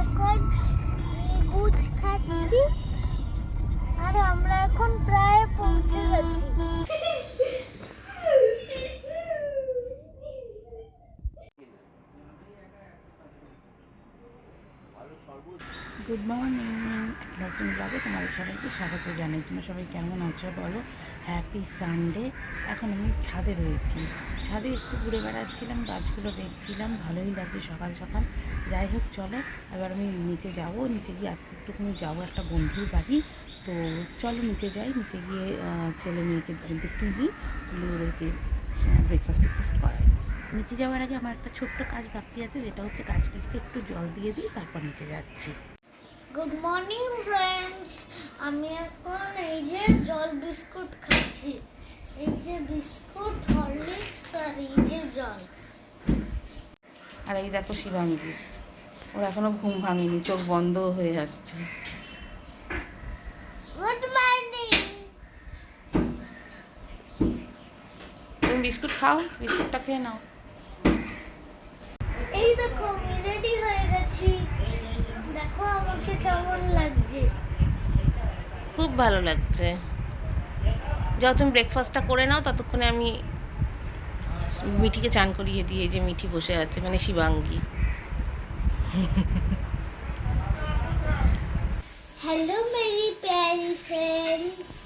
এখন নিবুজ খাচ্ছি। আর আমরা এখন প্রায় পৌঁছে গেছি। গুড মর্নিং নতুন ব্লগে তোমাদের সবাইকে স্বাগত জানাই। তোমরা সবাই কেমন আছো বলো? হ্যাপি সানডে এখন আমি ছাদে রয়েছি। ছাদে একটু ঘুরে বেড়াচ্ছিলাম, গাছগুলো দেখছিলাম, ভালোই লাগছে সকাল সকাল। যাই হোক, চলো, এবার আমি নিচে যাব। নিচে গিয়ে আজকে একটুখানি যাব একটা বন্ধুর বাড়ি। তো চলো, নিচে যাই। নিচে গিয়ে ছেলে মেয়েকে দুজনকে তুলি। তুলে ওদেরকে ব্রেকফাস্ট টেকফাস্ট করাই। নিচে যাওয়ার আগে আমার একটা ছোট্ট কাজ বাকি আছে যেটা হচ্ছে গাছগুলোকে একটু জল দিয়ে দিই তারপর নিচে যাচ্ছি। গুড মর্নিং ফ্রেন্ডস আমি এখন এই যে জল বিস্কুট খাচ্ছি। এই যে বিস্কুট হরলিক্স আর এই যে জল। আর এই দেখো শিবাঙ্গী। ওর এখনও ঘুম ভাঙেনি চোখ বন্ধ হয়ে আসছে। গুড মর্নিং তুমি বিস্কুট খাও বিস্কুটটা খেয়ে নাও। এই দেখো আমি রেডি হয়ে গেছি। দেখো আমাকে কেমন লাগছে। খুব ভালো লাগছে। যাও তুমি ব্রেকফাস্টটা করে নাও ততক্ষণে আমি মিঠিকে চান করিয়ে দিয়ে যে মিঠি বসে আছে মানে শিবাঙ্গী। হ্যালো মেরি প্যারি ফ্রেন্ডস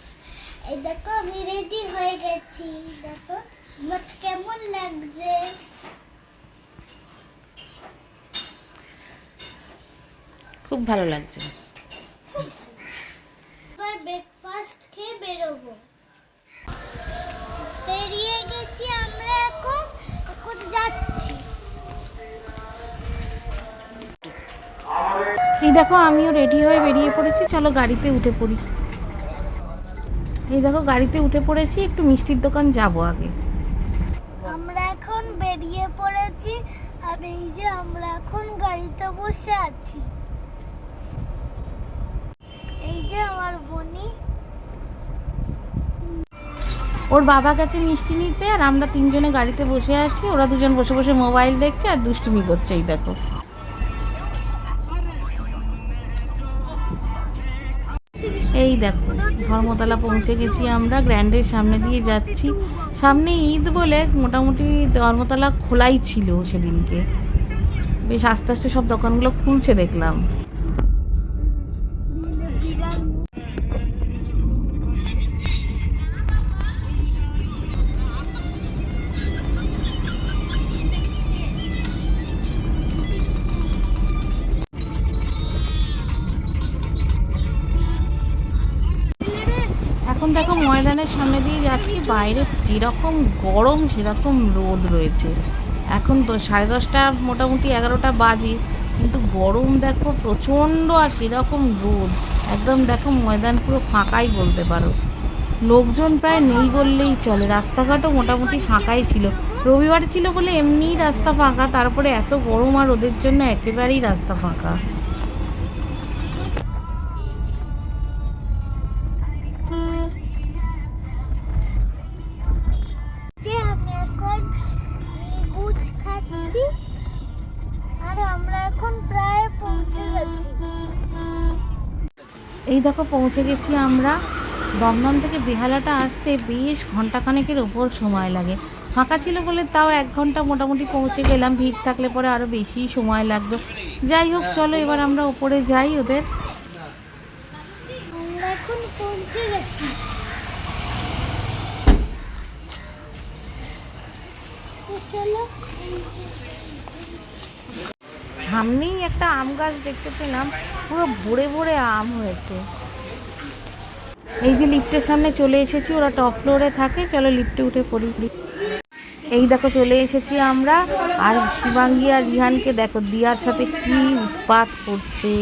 এই দেখো আমি রেডি হয়ে গেছি। দেখো আমার কেমন লাগছে। খুব ভালো লাগছে। এবার ব্রেকফাস্ট খেয়ে বেরোবো। বেরিয়ে গেছি আমরা এখন এখন যাচ্ছি। এই দেখো আমিও রেডি হয়ে বেরিয়ে পড়েছি। চলো গাড়িতে উঠে পড়ি। এই দেখো গাড়িতে উঠে পড়েছি। একটু মিষ্টির দোকান যাব আগে। আমরা এখন বেরিয়ে পড়েছি আর এই যে আমরা এখন গাড়িতে বসে আছি এই যে আমার বনি ওর বাবা গেছে মিষ্টি নিতে, আর আমরা তিনজনে গাড়িতে বসে আছি। ওরা দুজন বসে বসে মোবাইল দেখছে আর দুষ্টুমি করছে, এই দেখো। এই দেখো, ধর্মতলা পৌঁছে গেছি আমরা, গ্র্যান্ডের সামনে দিয়ে যাচ্ছি। সামনে ঈদ বলে মোটামুটি ধর্মতলা খোলাই ছিল সেদিনকে। বেশ আস্তে আস্তে সব দোকানগুলো খুলছে দেখলাম। দেখো ময়দানের সামনে দিয়ে যাচ্ছি, বাইরে যেরকম গরম সেরকম রোদ রয়েছে। এখন তো সাড়ে দশটা, মোটামুটি এগারোটা বাজে, কিন্তু গরম দেখো প্রচণ্ড আর সেরকম রোদ। একদম দেখো ময়দান পুরো ফাঁকাই বলতে পারো। লোকজন প্রায় নেই বললেই চলে, রাস্তাঘাটও মোটামুটি ফাঁকাই ছিল। রবিবার ছিল বলে এমনিই রাস্তা ফাঁকা, তারপরে এত গরম আর রোদের জন্য একেবারেই রাস্তা ফাঁকা। এখন খাচ্ছি। আর আমরা এখন প্রায় পৌঁছে গেছি। এই দেখো পৌঁছে গেছি আমরা। দমদম থেকে বেহালাটা আসতে বেশ ঘন্টাখানেকের ওপর সময় লাগে। ফাঁকা ছিল বলে তাও এক ঘণ্টা মোটামুটি পৌঁছে গেলাম। ভিড় থাকলে পরে আরও বেশি সময় লাগতো। যাই হোক চলো এবার আমরা ওপরে যাই ওদের। আমরা এখন পৌঁছে গেছি। চলো। সামনেই একটা আম গাছ দেখতে পেলাম, পুরো ভরে ভরে আম হয়েছে। এই যে লিফটের সামনে চলে এসেছি, ওরা টপ ফ্লোরে থাকে, চলো লিফটে উঠে পড়ি। এই দেখো চলে এসেছি আমরা, আর শিবাঙ্গী আর রিহানকে দেখো, দিয়ার সাথে কি উৎপাত করছে।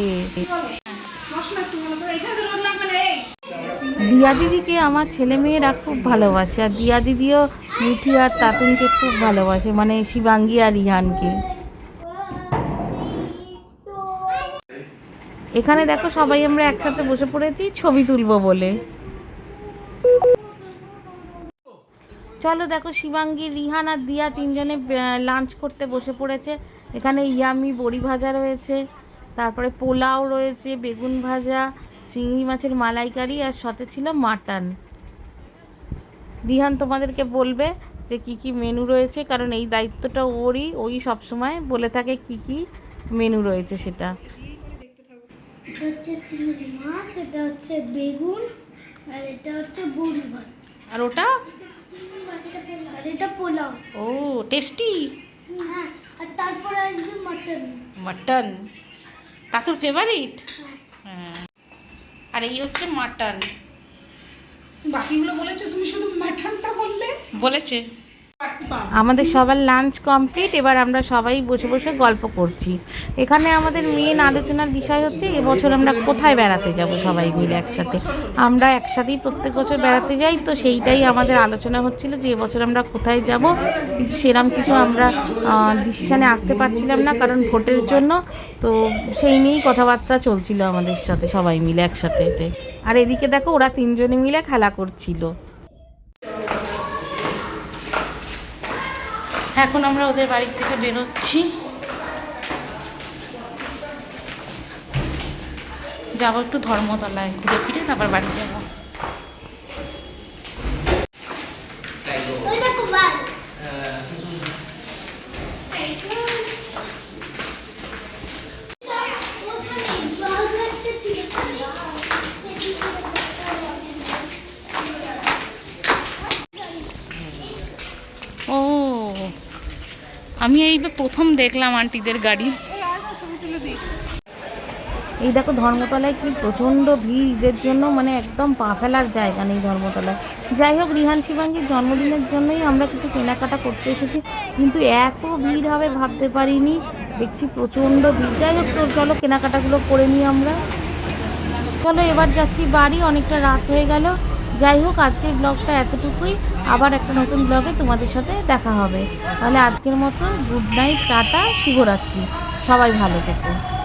দিয়া দিদিকে আমার ছেলে মেয়েরা খুব ভালোবাসে, আর দিয়া দিদিও মিঠি আর তাতুনকে খুব ভালোবাসে মানে শিবাঙ্গী আর রিহানকে। এখানে দেখো সবাই আমরা একসাথে বসে পড়েছি, ছবি তুলবো বলে। চলো দেখো শিবাঙ্গী, রিহান আর দিয়া তিনজনে লাঞ্চ করতে বসে পড়েছে। এখানে ইয়ামি বড়ি ভাজা রয়েছে, তারপরে পোলাও রয়েছে, বেগুন ভাজা চিংড়ি মাছের মালাইকারি আর সাথে ছিল মাটন। রিহান তোমাদেরকে বলবে যে কি কি মেনু রয়েছে কারণ এই দায়িত্বটা ওরই ওই সবসময় বলে থাকে কি কি মেনু রয়েছে সেটা। এটা হচ্ছে বেগুন আর এটা হচ্ছে বড়ি ভাত। আর ওটা? আর এটা পোলাও। ও টেস্টি হ্যাঁ আর তারপরে আসবে মাটন। মাটন? তা তোর ফেভারিট হ্যাঁ। আর এই হচ্ছে মাটন। বাকিগুলো বলেছে তুমি শুধু মাটনটা বললে? বলেছে। আমাদের সবার লাঞ্চ কমপ্লিট এবার আমরা সবাই বসে বসে গল্প করছি। এখানে আমাদের মেন আলোচনার বিষয় হচ্ছে, এবছর আমরা কোথায় বেড়াতে যাব সবাই মিলে একসাথে? আমরা একসাথেই প্রত্যেক বছর বেড়াতে যাই, তো সেইটাই আমাদের আলোচনা হচ্ছিল যে এবছর আমরা কোথায় যাব। সেরম কিছু আমরা ডিসিশানে আসতে পারছিলাম না, কারণ ভোটের জন্য। তো সেই নিয়েই কথাবার্তা চলছিল আমাদের সাথে সবাই মিলে একসাথে। আর এদিকে দেখো, ওরা তিনজনে মিলে খেলা করছিল। এখন আমরা ওদের বাড়ির থেকে বেরোচ্ছি। যাব একটু ধর্মতলায় ঘুরে ফিরে তারপর বাড়ি যাব ওই দেখো বাঘ বাঘ একটা ছিল ও আমি এই প্রথম দেখলাম আন্টিদের গাড়ি। এই দেখো ধর্মতলায় কি প্রচণ্ড ভিড় ঈদের জন্য মানে একদম পা ফেলার জায়গা নেই ধর্মতলায়। যাই হোক, রিহান শিবাঙ্গীর জন্মদিনের জন্যই আমরা কিছু কেনাকাটা করতে এসেছি, কিন্তু এত ভিড় হবে ভাবতে পারিনি। দেখছি প্রচণ্ড ভিড়। যাই হোক, তো চলো কেনাকাটাগুলো করে নিই আমরা। চলো, এবার যাচ্ছি বাড়ি, অনেকটা রাত হয়ে গেল। যাই হোক, আজকের ব্লগটা এতটুকুই। আবার একটা নতুন ব্লগে তোমাদের সাথে দেখা হবে। তাহলে আজকের মতো গুড নাইট, টাটা, শুভরাত্রি। সবাই ভালো থেকো।